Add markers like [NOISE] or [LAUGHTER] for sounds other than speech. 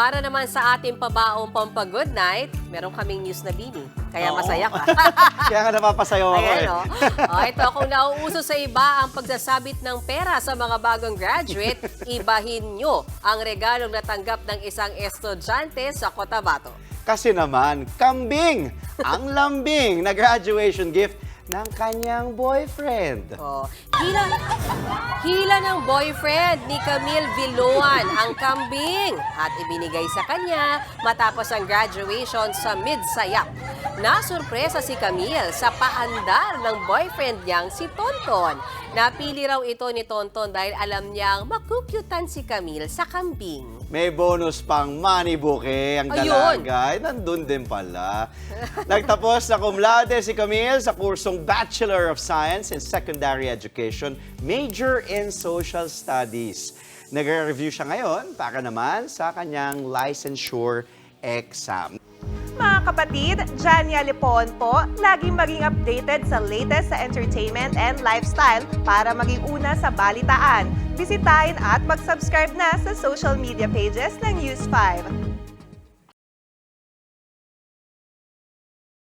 Para naman sa ating pabaong pampagood night, meron kaming news na bini. Kaya Oo. masaya ka. [LAUGHS] Kaya nga napapasayaw ako Ayan, eh. no? Oh, ito, kung nauuso sa iba ang pagsasabit ng pera sa mga bagong graduate, [LAUGHS] ibahin nyo ang regalong natanggap ng isang estudyante sa Cotabato. Kasi naman, kambing ang [LAUGHS] lambing na graduation gift ng kanyang boyfriend. Oh, hila, hila ng boyfriend ni Camille Villuan ang kambing at ibinigay sa kanya matapos ang graduation sa Midsayap. Nasurpresa si Camille sa paandar ng boyfriend niyang si Tonton. Napili raw ito ni Tonton dahil alam niyang makukyutan si Camille sa kambing. May bonus pang money bouquet ang Ayun. dalaga. Ay, nandun din pala. [LAUGHS] Nagtapos na cum laude si Camille sa kursong Bachelor of Science in Secondary Education, major in Social Studies. Nagre-review siya ngayon para naman sa kanyang licensure exam. Mga kapatid, Jania Lipon po, laging maging updated sa latest sa entertainment and lifestyle para maging una sa balitaan. Bisitahin at mag-subscribe na sa social media pages ng News 5.